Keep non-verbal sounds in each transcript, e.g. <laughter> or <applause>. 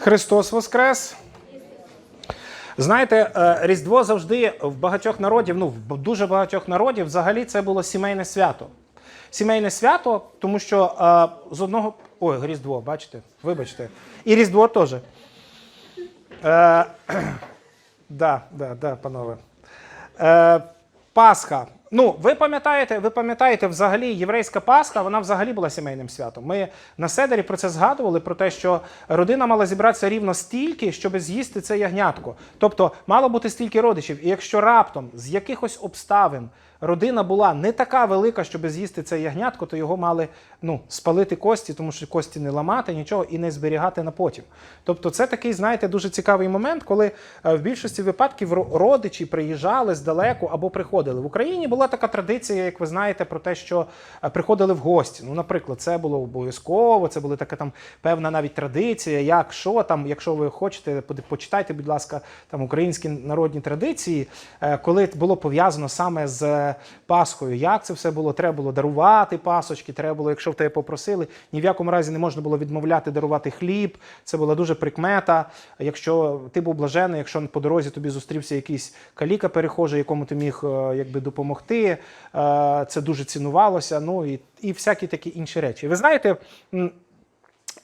Христос Воскрес! Знаєте, е, Різдво завжди в багатьох народів, ну в дуже багатьох народів, взагалі це було сімейне свято. Сімейне свято, тому що е, з одного. Ой, Різдво, бачите? Вибачте. І Різдво теж. Е, <clears throat> да, да, да, панове. Е, Пасха. Ну, ви пам'ятаєте, ви пам'ятаєте, взагалі єврейська Пасха, вона взагалі була сімейним святом. Ми на Седері про це згадували, про те, що родина мала зібратися рівно стільки, щоб з'їсти це ягнятко. Тобто мало бути стільки родичів. І якщо раптом з якихось обставин родина була не така велика, щоб з'їсти це ягнятко, то його мали ну, спалити кості, тому що кості не ламати, нічого і не зберігати на потім. Тобто, це такий, знаєте, дуже цікавий момент, коли е, в більшості випадків родичі приїжджали здалеку або приходили. В Україні була така традиція, як ви знаєте, про те, що е, приходили в гості. Ну, наприклад, це було обов'язково, це була така там певна навіть традиція, як що там, якщо ви хочете, почитайте, будь ласка, там українські народні традиції, е, коли було пов'язано саме з Пасхою. Як це все було? Треба було дарувати пасочки, треба було, якщо в тебе попросили, ні в якому разі не можна було відмовляти дарувати хліб. Це була дуже прикмета. Якщо ти був блажений, якщо по дорозі тобі зустрівся якийсь каліка перехожий, якому ти міг е, якби допомогти, е, це дуже цінувалося. Ну і, і всякі такі інші речі. Ви знаєте.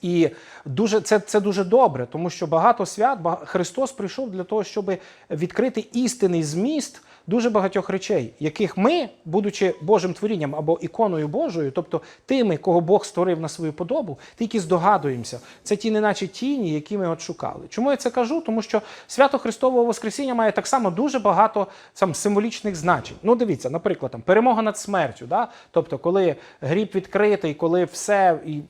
І дуже це, це дуже добре, тому що багато свят Христос прийшов для того, щоб відкрити істинний зміст дуже багатьох речей, яких ми, будучи Божим творінням або іконою Божою, тобто тими, кого Бог створив на свою подобу, тільки здогадуємося. Це ті, неначе тіні, які ми от шукали. Чому я це кажу? Тому що свято Христового Воскресіння має так само дуже багато там символічних значень. Ну, дивіться, наприклад, там перемога над смертю. Да? Тобто, коли гріб відкритий, коли все і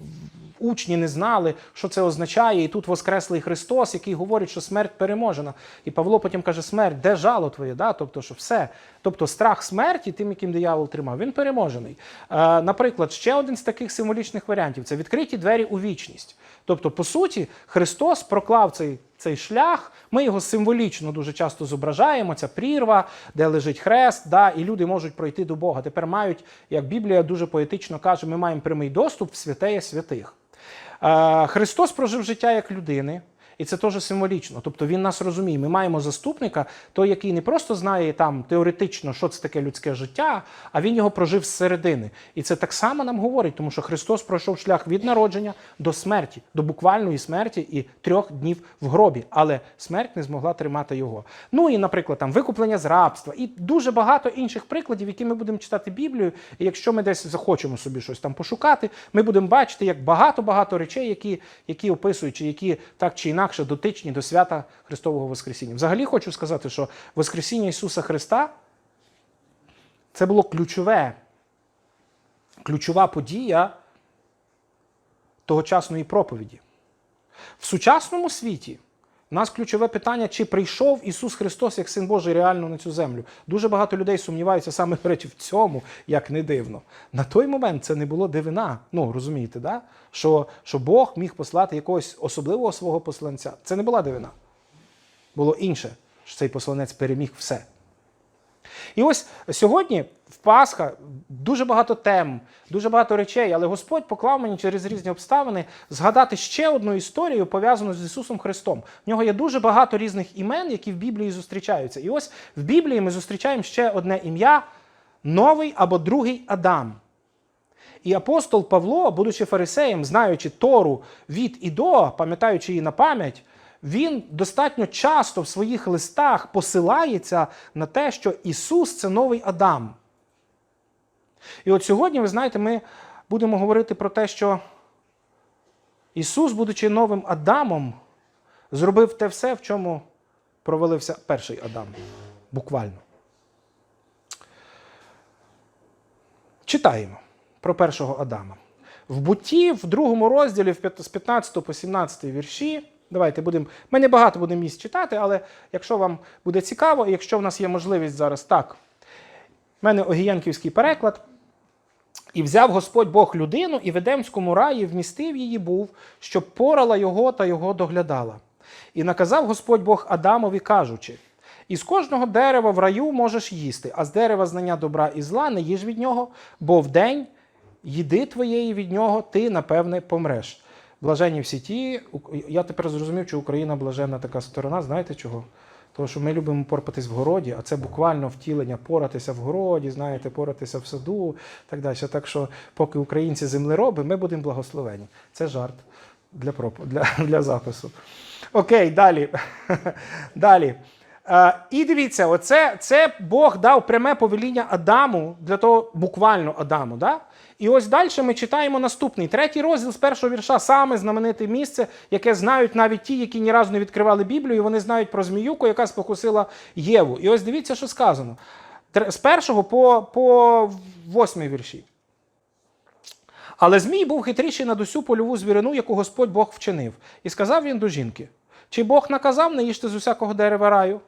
учні не знали, що це означає, і тут воскреслий Христос, який говорить, що смерть переможена. І Павло потім каже: смерть, де жало твоє? Да? Тобто, що все. Тобто страх смерті, тим, яким диявол тримав, він переможений. Е, наприклад, ще один з таких символічних варіантів це відкриті двері у вічність. Тобто, по суті, Христос проклав цей. Цей шлях, ми його символічно дуже часто зображаємо. Ця прірва, де лежить хрест, да, і люди можуть пройти до Бога. Тепер мають, як Біблія дуже поетично каже, ми маємо прямий доступ в святеє святих. Христос прожив життя як людини, і це теж символічно. Тобто він нас розуміє. Ми маємо заступника, той, який не просто знає там теоретично, що це таке людське життя, а він його прожив зсередини. І це так само нам говорить, тому що Христос пройшов шлях від народження до смерті, до буквальної смерті і трьох днів в гробі. Але смерть не змогла тримати його. Ну і, наприклад, там викуплення з рабства, і дуже багато інших прикладів, які ми будемо читати Біблію. І якщо ми десь захочемо собі щось там пошукати, ми будемо бачити, як багато-багато речей, які, які описують, чи які так чи інакше дотичні до свята Христового Воскресіння. Взагалі хочу сказати, що Воскресіння Ісуса Христа це було ключове, ключова подія тогочасної проповіді. В сучасному світі у нас ключове питання, чи прийшов Ісус Христос як Син Божий реально на цю землю. Дуже багато людей сумніваються саме речі, в цьому, як не дивно. На той момент це не було дивина. Ну, розумієте, да? що, що Бог міг послати якогось особливого свого посланця. Це не була дивина. Було інше, що цей посланець переміг все. І ось сьогодні в Пасха дуже багато тем, дуже багато речей, але Господь поклав мені через різні обставини згадати ще одну історію, пов'язану з Ісусом Христом. В нього є дуже багато різних імен, які в Біблії зустрічаються. І ось в Біблії ми зустрічаємо ще одне ім'я новий або другий Адам. І апостол Павло, будучи фарисеєм, знаючи Тору від і до, пам'ятаючи її на пам'ять, він достатньо часто в своїх листах посилається на те, що Ісус це новий Адам. І от сьогодні, ви знаєте, ми будемо говорити про те, що Ісус, будучи новим Адамом, зробив те все, в чому провалився перший Адам. Буквально. Читаємо про першого Адама. В бутті, в другому розділі, з 15 по 17 вірші. Давайте будемо. Ми не багато будемо місць читати, але якщо вам буде цікаво, і якщо в нас є можливість зараз так. в мене Огієнківський переклад. І взяв Господь Бог людину, і в Едемському раї вмістив її був, щоб порала його та його доглядала. І наказав Господь Бог Адамові, кажучи: із кожного дерева в раю можеш їсти, а з дерева знання добра і зла не їж від нього, бо в день їди твоєї від нього ти, напевне, помреш. Блаженні всі ті. Я тепер зрозумів, що Україна блаженна така сторона. Знаєте чого? Тому що ми любимо порпатись в городі, а це буквально втілення поратися в городі, знаєте, поратися в саду так далі. Так що, поки українці землероби, ми будемо благословені. Це жарт для, проп... для, <laughs> для запису. Окей, далі. <laughs> далі. Е, і дивіться, оце це Бог дав пряме повеління Адаму, для того буквально Адаму. Да? І ось далі ми читаємо наступний, третій розділ з першого вірша, саме знамените місце, яке знають навіть ті, які ні разу не відкривали Біблію, і вони знають про зміюку, яка спокусила Єву. І ось дивіться, що сказано. З першого по, по восьмий вірші. Але Змій був хитріший над усю польову звірину, яку Господь Бог вчинив. І сказав він до жінки: Чи Бог наказав не їжте з усякого дерева раю?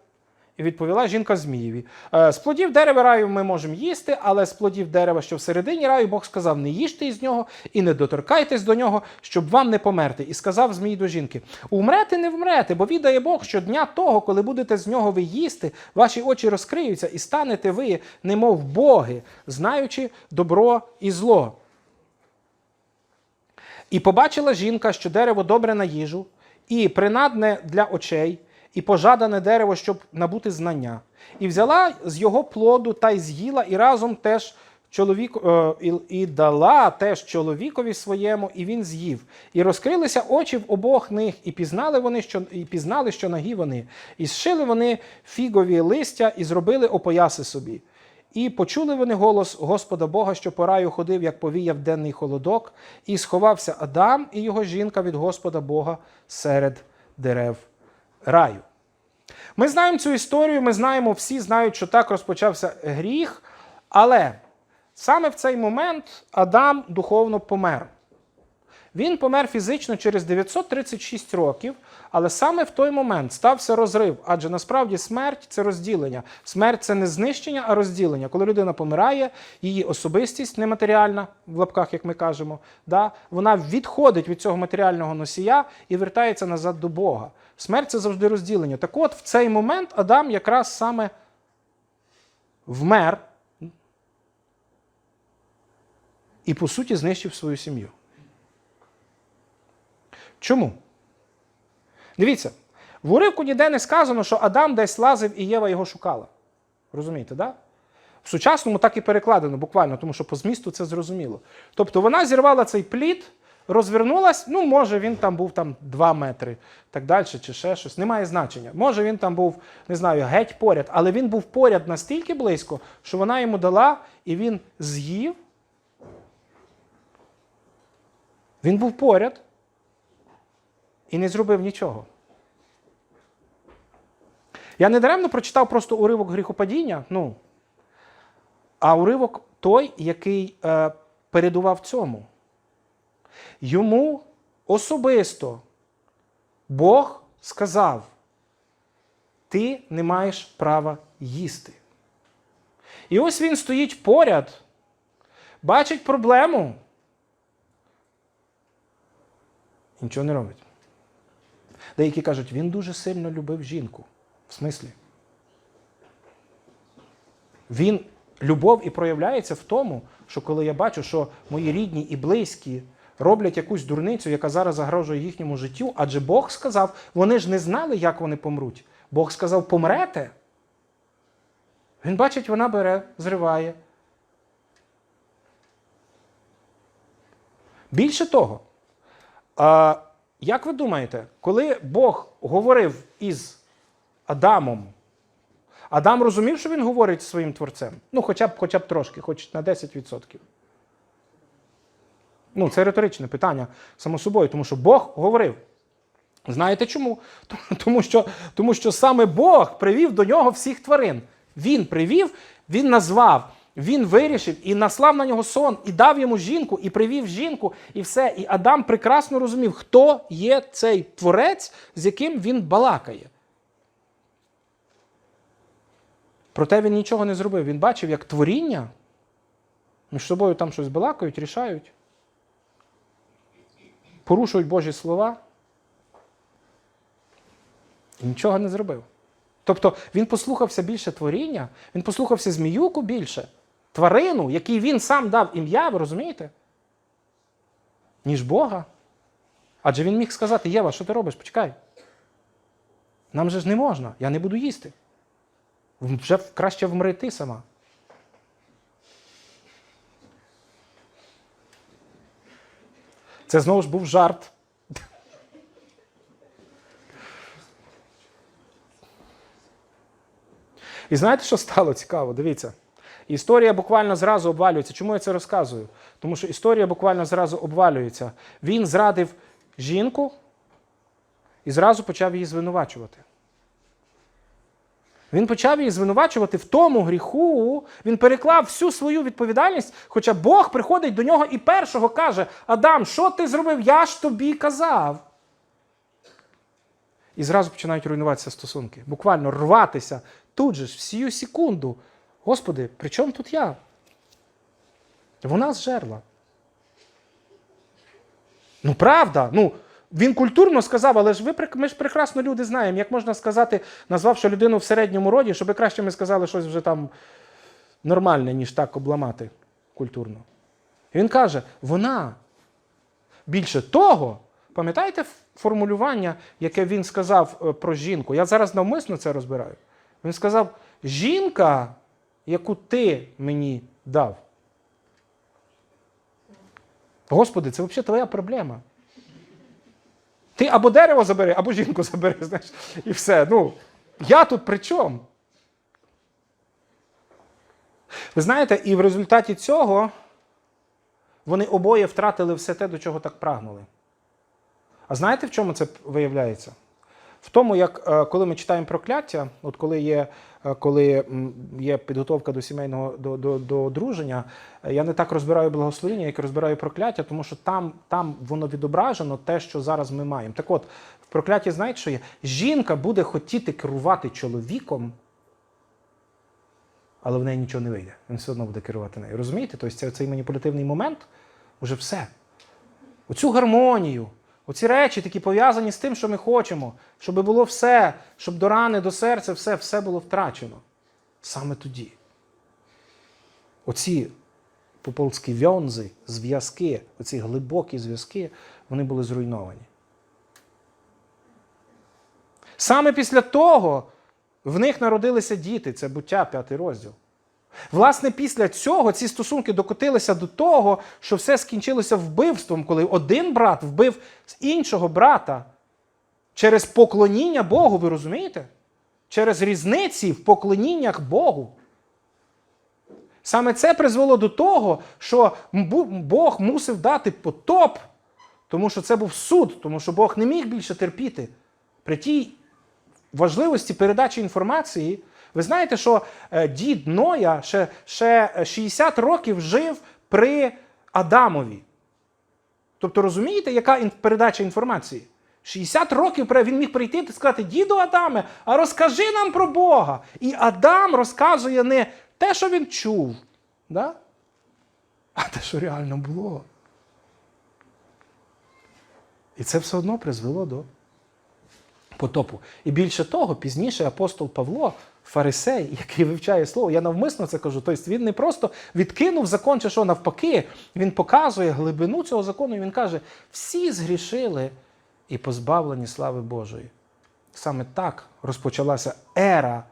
Відповіла жінка Змієві: «Е, З плодів дерева раю ми можемо їсти, але з плодів дерева, що всередині раю, Бог сказав: не їжте із нього і не доторкайтесь до нього, щоб вам не померти. І сказав Змій до жінки: Умрете, не вмрете, бо відає Бог, що дня того, коли будете з нього ви їсти, ваші очі розкриються, і станете ви, немов боги, знаючи добро і зло. І побачила жінка, що дерево добре на їжу, і принадне для очей, і пожадане дерево, щоб набути знання. І взяла з його плоду та й з'їла, і разом теж чоловік, е, і, і дала теж чоловікові своєму, і він з'їв. І розкрилися очі в обох них, і пізнали вони, що і пізнали, що нагі вони, і зшили вони фігові листя, і зробили опояси собі. І почули вони голос Господа Бога, що по раю ходив, як повіяв денний холодок, і сховався Адам і його жінка від Господа Бога серед дерев раю. Ми знаємо цю історію, ми знаємо, всі знають, що так розпочався гріх, але саме в цей момент Адам духовно помер. Він помер фізично через 936 років, але саме в той момент стався розрив. Адже насправді смерть це розділення. Смерть це не знищення, а розділення. Коли людина помирає, її особистість нематеріальна, в лапках, як ми кажемо, да, вона відходить від цього матеріального носія і вертається назад до Бога. Смерть це завжди розділення. Так от, в цей момент Адам якраз саме вмер і, по суті, знищив свою сім'ю. Чому? Дивіться, в уривку ніде не сказано, що Адам десь лазив і Єва його шукала. Розумієте, да? В сучасному так і перекладено, буквально, тому що по змісту це зрозуміло. Тобто вона зірвала цей плід, розвернулась, ну, може, він там був там 2 метри, так далі, чи ще щось. Немає значення. Може, він там був, не знаю, геть поряд, але він був поряд настільки близько, що вона йому дала, і він з'їв. Він був поряд і не зробив нічого. Я не даремно прочитав просто уривок гріхопадіння, ну, а уривок той, який е, передував цьому. Йому особисто Бог сказав: ти не маєш права їсти. І ось він стоїть поряд, бачить проблему. І нічого не робить. Деякі кажуть, він дуже сильно любив жінку. В смислі? Він любов і проявляється в тому, що коли я бачу, що мої рідні і близькі роблять якусь дурницю, яка зараз загрожує їхньому життю, адже Бог сказав, вони ж не знали, як вони помруть. Бог сказав, помрете. Він бачить, вона бере, зриває. Більше того, як ви думаєте, коли Бог говорив із Адамом, Адам розумів, що він говорить зі своїм творцем? Ну, хоча б, хоча б трошки, хоч на 10%. Ну, це риторичне питання, само собою, тому що Бог говорив. Знаєте чому? Тому що, тому що саме Бог привів до нього всіх тварин. Він привів, він назвав, він вирішив і наслав на нього сон, і дав йому жінку, і привів жінку, і все. І Адам прекрасно розумів, хто є цей творець, з яким він балакає. Проте він нічого не зробив. Він бачив, як творіння між собою там щось балакають, рішають, порушують Божі слова. І нічого не зробив. Тобто він послухався більше творіння, він послухався зміюку більше, тварину, якій він сам дав ім'я, ви розумієте? Ніж Бога. Адже він міг сказати: Єва, що ти робиш? Почекай. Нам же ж не можна, я не буду їсти. Вже краще вмри ти сама. Це знову ж був жарт. І знаєте, що стало цікаво? Дивіться. Історія буквально зразу обвалюється. Чому я це розказую? Тому що історія буквально зразу обвалюється. Він зрадив жінку і зразу почав її звинувачувати. Він почав її звинувачувати в тому гріху. Він переклав всю свою відповідальність, хоча Бог приходить до нього і першого каже: Адам, що ти зробив? Я ж тобі казав. І зразу починають руйнуватися стосунки. Буквально рватися тут же ж, в сію секунду. Господи, при чому тут я? Вона зжерла. Ну, правда. Ну, він культурно сказав, але ж ви ми ж прекрасно люди знаємо, як можна сказати, назвавши людину в середньому роді, щоб краще ми сказали щось вже там нормальне, ніж так обламати культурно. І він каже: вона більше того, пам'ятаєте формулювання, яке він сказав е, про жінку? Я зараз навмисно це розбираю. Він сказав: жінка, яку ти мені дав. Господи, це взагалі твоя проблема. Ти або дерево забери, або жінку забери, <laughs> знаєш, і все. Ну, я тут при чому? Ви знаєте, і в результаті цього вони обоє втратили все те, до чого так прагнули. А знаєте, в чому це виявляється? В тому, як е, коли ми читаємо прокляття, от коли є, коли є підготовка до сімейного до, до, до одруження, е, я не так розбираю благословення, як розбираю прокляття, тому що там, там воно відображено те, що зараз ми маємо. Так от, в прокляті знаєте, що є? Жінка буде хотіти керувати чоловіком, але в неї нічого не вийде. Він все одно буде керувати нею. Розумієте? Тобто це, цей маніпулятивний момент уже все. Оцю гармонію, оці речі такі пов'язані з тим, що ми хочемо, щоб було все, щоб до рани, до серця, все, все було втрачено. Саме тоді. Оці по-польськи вьонзи, зв'язки, оці глибокі зв'язки, вони були зруйновані. Саме після того в них народилися діти, це буття, п'ятий розділ. Власне, після цього ці стосунки докотилися до того, що все скінчилося вбивством, коли один брат вбив іншого брата через поклоніння Богу, ви розумієте? Через різниці в поклоніннях Богу. Саме це призвело до того, що Бог мусив дати потоп, тому що це був суд, тому що Бог не міг більше терпіти. При тій важливості передачі інформації. Ви знаєте, що е, дід Ноя ще, ще е, 60 років жив при Адамові. Тобто, розумієте, яка передача інформації? 60 років він міг прийти і сказати: Діду Адаме, а розкажи нам про Бога. І Адам розказує не те, що він чув, да? а те, що реально було. І це все одно призвело до потопу. І більше того, пізніше апостол Павло, фарисей, який вивчає слово, я навмисно це кажу. Тобто він не просто відкинув закон, чи що навпаки, він показує глибину цього закону, і він каже: всі згрішили і позбавлені слави Божої. Саме так розпочалася ера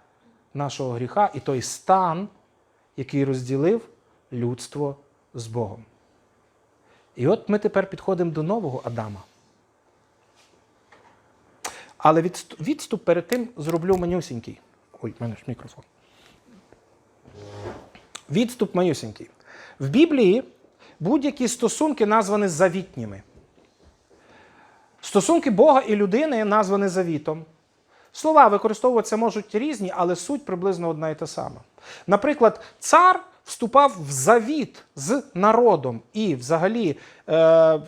нашого гріха і той стан, який розділив людство з Богом. І от ми тепер підходимо до нового Адама. Але відступ, перед тим зроблю манюсінький. Ой, в мене ж мікрофон. Відступ манюсінький. В Біблії будь-які стосунки названі завітніми. Стосунки Бога і людини названі завітом. Слова використовуватися можуть різні, але суть приблизно одна і та сама. Наприклад, цар вступав в завіт з народом, і взагалі е,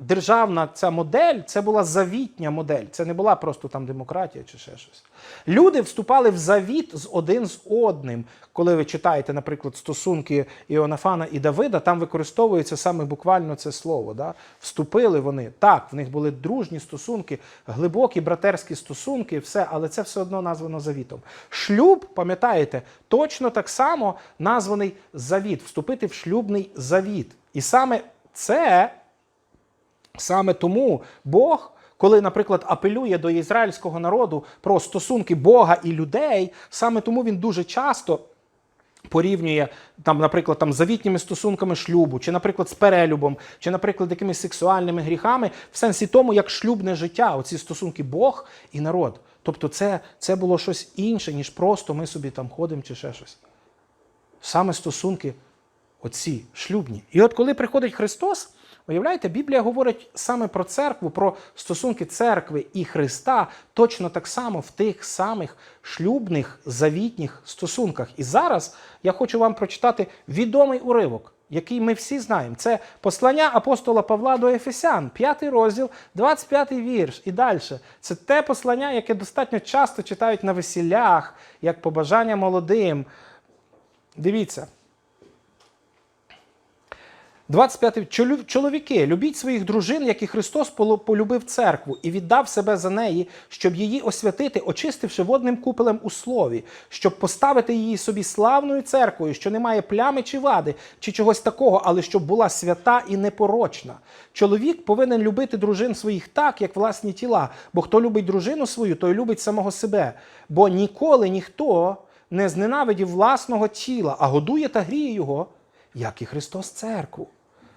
державна ця модель це була завітня модель. Це не була просто там демократія чи ще щось. Люди вступали в завіт з один з одним. Коли ви читаєте, наприклад, стосунки Іонафана і Давида, там використовується саме буквально це слово. Да? Вступили вони. Так, в них були дружні стосунки, глибокі братерські стосунки, все, але це все одно названо завітом. Шлюб, пам'ятаєте, точно так само названий завіт, вступити в шлюбний завіт. І саме це Саме тому Бог, коли, наприклад, апелює до ізраїльського народу про стосунки Бога і людей, саме тому він дуже часто порівнює там, наприклад, там завітніми стосунками шлюбу, чи, наприклад, з перелюбом, чи, наприклад, якимись сексуальними гріхами, в сенсі тому, як шлюбне життя, оці стосунки Бог і народ. Тобто, це, це було щось інше, ніж просто ми собі там ходимо чи ще щось. Саме стосунки оці шлюбні. І от коли приходить Христос, уявляєте, Біблія говорить саме про церкву, про стосунки церкви і Христа точно так само в тих самих шлюбних завітніх стосунках. І зараз я хочу вам прочитати відомий уривок. Який ми всі знаємо, це послання апостола Павла до Ефесян, 5 розділ, 25 вірш і далі. Це те послання, яке достатньо часто читають на весіллях, як побажання молодим. Дивіться. 25. «Чолю- Чоловіки, любіть своїх дружин, як і Христос полюбив церкву і віддав себе за неї, щоб її освятити, очистивши водним купелем у слові, щоб поставити її собі славною церквою, що не має плями чи вади, чи чогось такого, але щоб була свята і непорочна. Чоловік повинен любити дружин своїх так, як власні тіла, бо хто любить дружину свою, той любить самого себе. Бо ніколи ніхто не зненавидів власного тіла, а годує та гріє його, як і Христос церкву.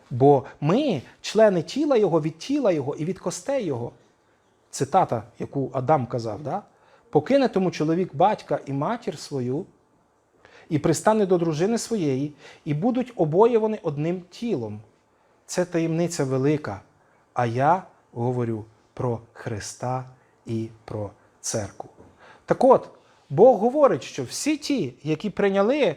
Бо ми члени тіла Його від тіла Його і від костей Його. Цитата, яку Адам казав, да? покине тому чоловік батька і матір свою, і пристане до дружини своєї, і будуть обоє вони одним тілом. Це таємниця велика. А я говорю про Христа і про церкву. Так от, Бог говорить, що всі ті, які прийняли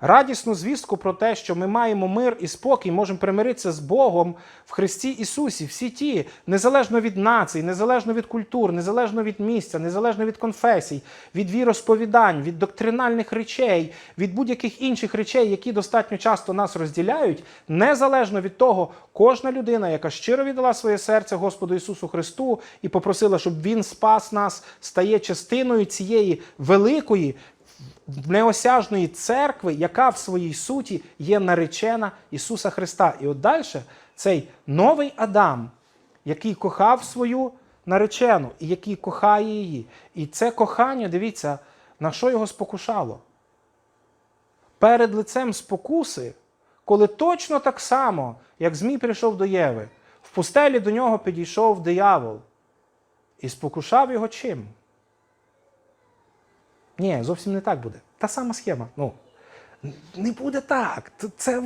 радісну звістку про те, що ми маємо мир і спокій, можемо примиритися з Богом в Христі Ісусі, всі ті, незалежно від націй, незалежно від культур, незалежно від місця, незалежно від конфесій, від віросповідань, від доктринальних речей, від будь-яких інших речей, які достатньо часто нас розділяють, незалежно від того, кожна людина, яка щиро віддала своє серце Господу Ісусу Христу і попросила, щоб Він спас нас, стає частиною цієї великої неосяжної церкви, яка в своїй суті є наречена Ісуса Христа. І от далі цей новий Адам, який кохав свою наречену і який кохає її. І це кохання, дивіться, на що його спокушало. Перед лицем спокуси, коли точно так само, як Змій прийшов до Єви, в пустелі до нього підійшов диявол і спокушав його чим? Ні, зовсім не так буде. Та сама схема. Ну, не буде так. Це,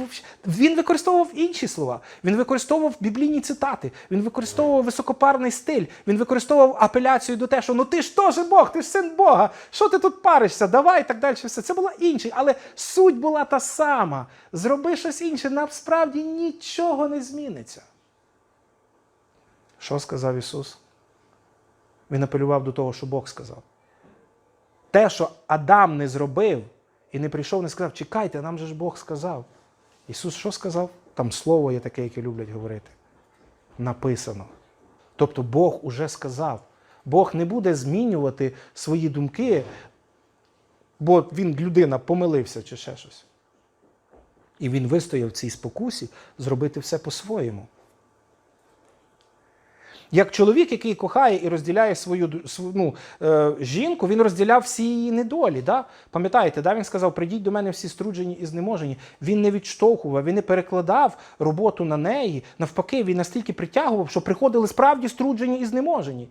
Він використовував інші слова. Він використовував біблійні цитати, він використовував високопарний стиль, він використовував апеляцію до те, що ну ти ж теж Бог, ти ж син Бога. Що ти тут паришся? Давай і так далі. Все. Це було інше, але суть була та сама. Зроби щось інше, насправді нічого не зміниться. Що сказав Ісус? Він апелював до того, що Бог сказав. Те, що Адам не зробив і не прийшов, не сказав, чекайте, нам же ж Бог сказав. Ісус що сказав? Там слово є таке, яке люблять говорити. Написано. Тобто Бог уже сказав. Бог не буде змінювати свої думки, бо він людина помилився чи ще щось. І він вистояв в цій спокусі зробити все по-своєму. Як чоловік, який кохає і розділяє свою ну, е, жінку, він розділяв всі її недолі. Да? Пам'ятаєте, да? він сказав: прийдіть до мене всі струджені і знеможені. Він не відштовхував, він не перекладав роботу на неї. Навпаки, він настільки притягував, що приходили справді струджені і знеможені.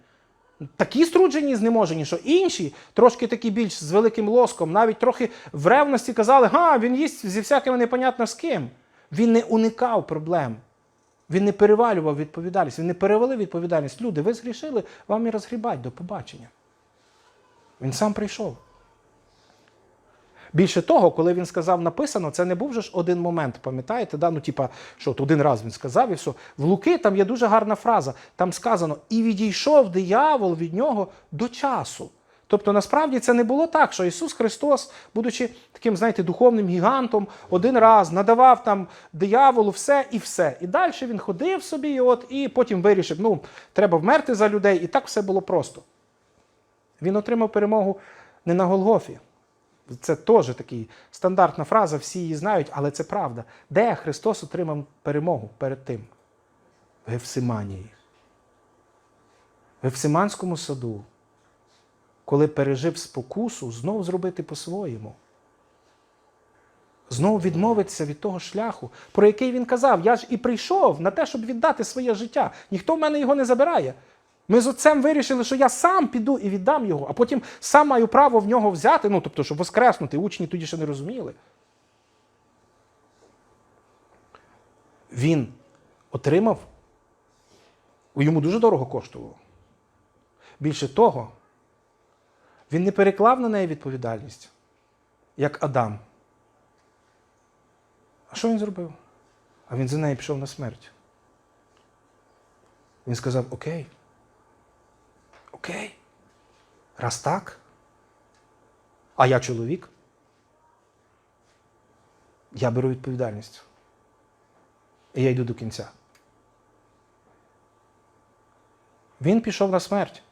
Такі струджені і знеможені, що інші, трошки такі більш з великим лоском, навіть трохи в ревності казали, га, він їсть зі всякими непонятно з ким. Він не уникав проблем. Він не перевалював відповідальність, він не перевалив відповідальність. Люди, ви згрішили, вам і розгрібать до побачення. Він сам прийшов. Більше того, коли він сказав написано, це не був же ж один момент, пам'ятаєте? Да? Ну, типа, що от один раз він сказав і все. В Луки там є дуже гарна фраза. Там сказано: і відійшов диявол від нього до часу. Тобто, насправді це не було так, що Ісус Христос, будучи таким, знаєте, духовним гігантом, один раз надавав там дияволу все і все. І далі він ходив собі, і от, і потім вирішив, ну, треба вмерти за людей, і так все було просто. Він отримав перемогу не на Голгофі. Це теж такий стандартна фраза, всі її знають, але це правда. Де Христос отримав перемогу перед тим? в Гефсиманії. В Гефсиманському саду, коли пережив спокусу, знов зробити по-своєму. Знов відмовитися від того шляху, про який він казав: я ж і прийшов на те, щоб віддати своє життя. Ніхто в мене його не забирає. Ми з отцем вирішили, що я сам піду і віддам його, а потім сам маю право в нього взяти, ну тобто, щоб воскреснути. Учні тоді ще не розуміли. Він отримав, йому дуже дорого коштувало. Більше того, він не переклав на неї відповідальність, як Адам. А що він зробив? А він за неї пішов на смерть. Він сказав: Окей. Окей. Раз так. А я чоловік. Я беру відповідальність. І я йду до кінця. Він пішов на смерть.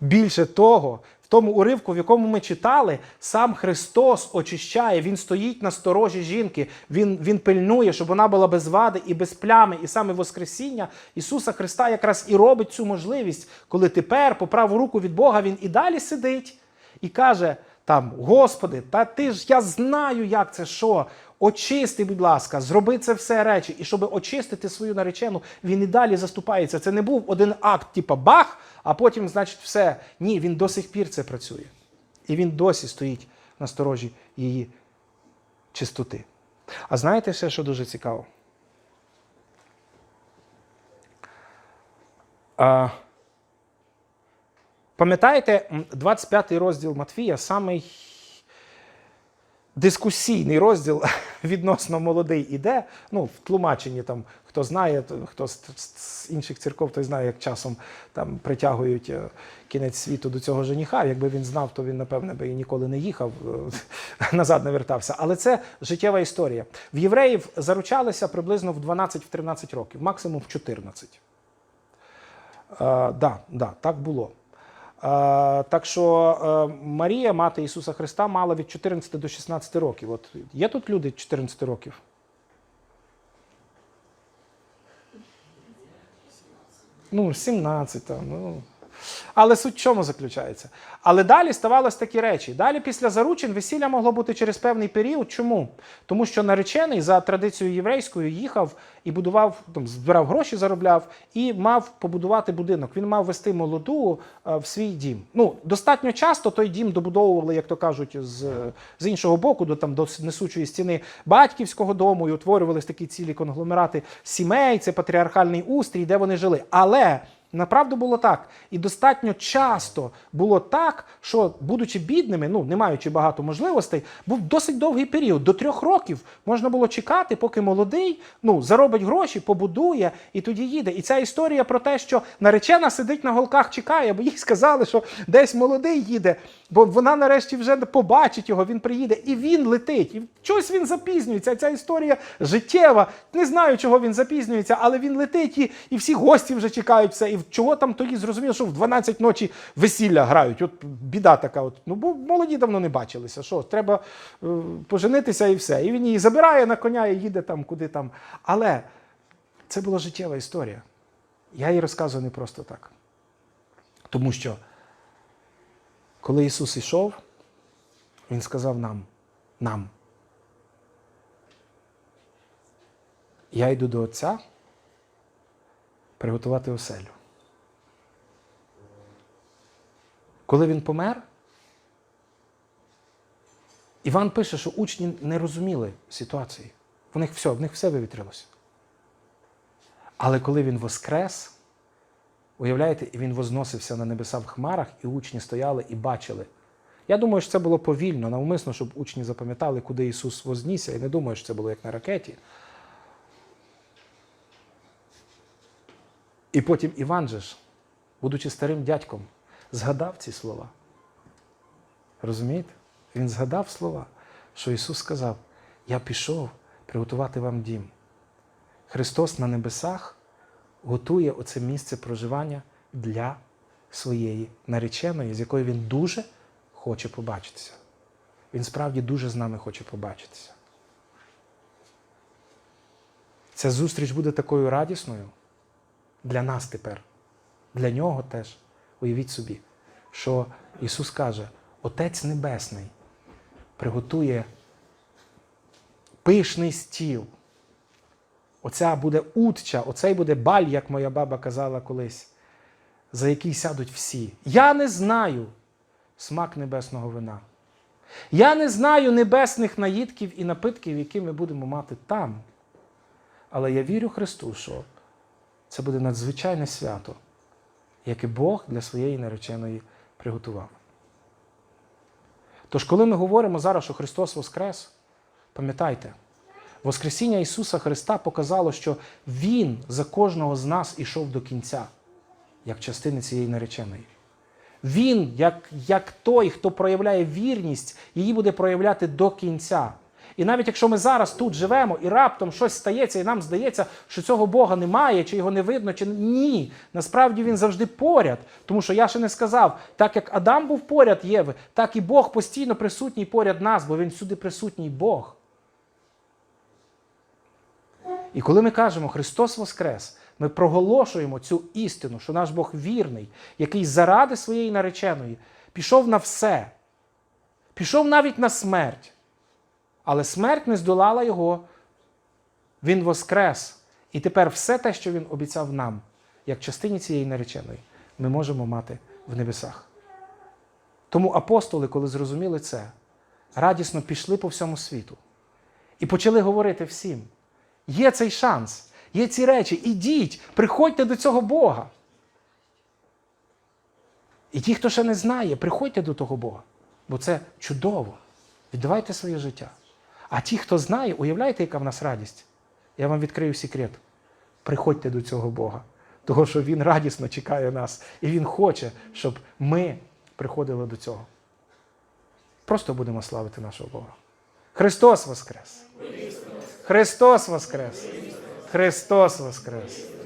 Більше того, в тому уривку, в якому ми читали, сам Христос очищає, Він стоїть на сторожі жінки, Він, він пильнує, щоб вона була без вади і без плями. І саме Воскресіння Ісуса Христа якраз і робить цю можливість, коли тепер, по праву руку від Бога, Він і далі сидить і каже: там, Господи, та ти ж я знаю, як це що. Очисти, будь ласка, зроби це все речі. І щоб очистити свою наречену, він і далі заступається. Це не був один акт, типа бах, а потім, значить, все. Ні, він до сих пір це працює. І він досі стоїть на сторожі її чистоти. А знаєте ще, що дуже цікаво? А, Пам'ятаєте, 25 розділ Матвія самий дискусійний розділ <laughs> відносно молодий іде. Ну, в тлумаченні там, хто знає, хто з, інших церков, той знає, як часом там притягують е, кінець світу до цього жениха. Якби він знав, то він, напевне, би і ніколи не їхав, е, <laughs> назад не вертався. Але це життєва історія. В євреїв заручалися приблизно в 12-13 років, максимум в 14. Так, да, да, так було. Так що е, Марія, мати Ісуса Христа, мала від 14 до 16 років. От є тут люди 14 років? Ну, 17 там. Ну. Але суть в чому заключається? Але далі ставалось такі речі. Далі, після заручин, весілля могло бути через певний період. Чому? Тому що наречений за традицією єврейською їхав і будував, там, збирав гроші, заробляв і мав побудувати будинок. Він мав вести молоду е, в свій дім. Ну, достатньо часто той дім добудовували, як то кажуть, з, з іншого боку, до там до несучої стіни батьківського дому, і утворювались такі цілі конгломерати сімей, це патріархальний устрій, де вони жили. Але Направду було так. І достатньо часто було так, що, будучи бідними, ну не маючи багато можливостей, був досить довгий період. До трьох років можна було чекати, поки молодий ну, заробить гроші, побудує і тоді їде. І ця історія про те, що наречена сидить на голках, чекає, бо їй сказали, що десь молодий їде, бо вона нарешті вже побачить його, він приїде, і він летить. І чогось він запізнюється. Ця історія життєва. Не знаю, чого він запізнюється, але він летить, і, і всі гості вже чекають все. Чого там тоді зрозуміло, що в 12 ночі весілля грають. От біда така. От. Ну, бо молоді давно не бачилися. Що, треба е, поженитися і все. І він її забирає на коня і їде там, куди там. Але це була життєва історія. Я її розказую не просто так. Тому що, коли Ісус ішов, Він сказав нам, нам. Я йду до Отця приготувати оселю. Коли він помер, Іван пише, що учні не розуміли ситуації. В них все, в них все вивітрилося. Але коли він воскрес, уявляєте, і він возносився на небеса в хмарах, і учні стояли і бачили. Я думаю, що це було повільно, навмисно, щоб учні запам'ятали, куди Ісус вознісся. І не думаю, що це було як на ракеті. І потім Іван же ж, будучи старим дядьком, згадав ці слова. Розумієте? Він згадав слова, що Ісус сказав: Я пішов приготувати вам дім. Христос на небесах готує оце місце проживання для своєї нареченої, з якою Він дуже хоче побачитися. Він справді дуже з нами хоче побачитися. ця зустріч буде такою радісною для нас тепер, для нього теж. Уявіть собі, що Ісус каже: Отець Небесний приготує пишний стіл. Оця буде утча, оцей буде баль, як моя баба казала колись, за який сядуть всі. Я не знаю смак небесного вина. Я не знаю небесних наїдків і напитків, які ми будемо мати там. Але я вірю Христу, що це буде надзвичайне свято, яке Бог для своєї нареченої приготував. Тож, коли ми говоримо зараз, що Христос Воскрес, пам'ятайте, Воскресіння Ісуса Христа показало, що Він за кожного з нас ішов до кінця, як частини цієї нареченої. Він, як, як той, хто проявляє вірність, її буде проявляти до кінця. І навіть якщо ми зараз тут живемо і раптом щось стається, і нам здається, що цього Бога немає, чи його не видно, чи ні. Насправді він завжди поряд. Тому що я ще не сказав, так як Адам був поряд Єви, так і Бог постійно присутній поряд нас, бо він всюди присутній Бог. І коли ми кажемо Христос Воскрес, ми проголошуємо цю істину, що наш Бог вірний, який заради своєї нареченої пішов на все, пішов навіть на смерть. Але смерть не здолала його. Він воскрес. І тепер все те, що він обіцяв нам, як частині цієї нареченої, ми можемо мати в небесах. Тому апостоли, коли зрозуміли це, радісно пішли по всьому світу і почали говорити всім: є цей шанс, є ці речі, ідіть, приходьте до цього Бога. І ті, хто ще не знає, приходьте до того Бога, бо це чудово. Віддавайте своє життя. А ті, хто знає, уявляєте, яка в нас радість? Я вам відкрию секрет. Приходьте до цього Бога, того що Він радісно чекає нас, і Він хоче, щоб ми приходили до цього. Просто будемо славити нашого Бога. Христос Воскрес! Христос Воскрес! Христос Воскрес!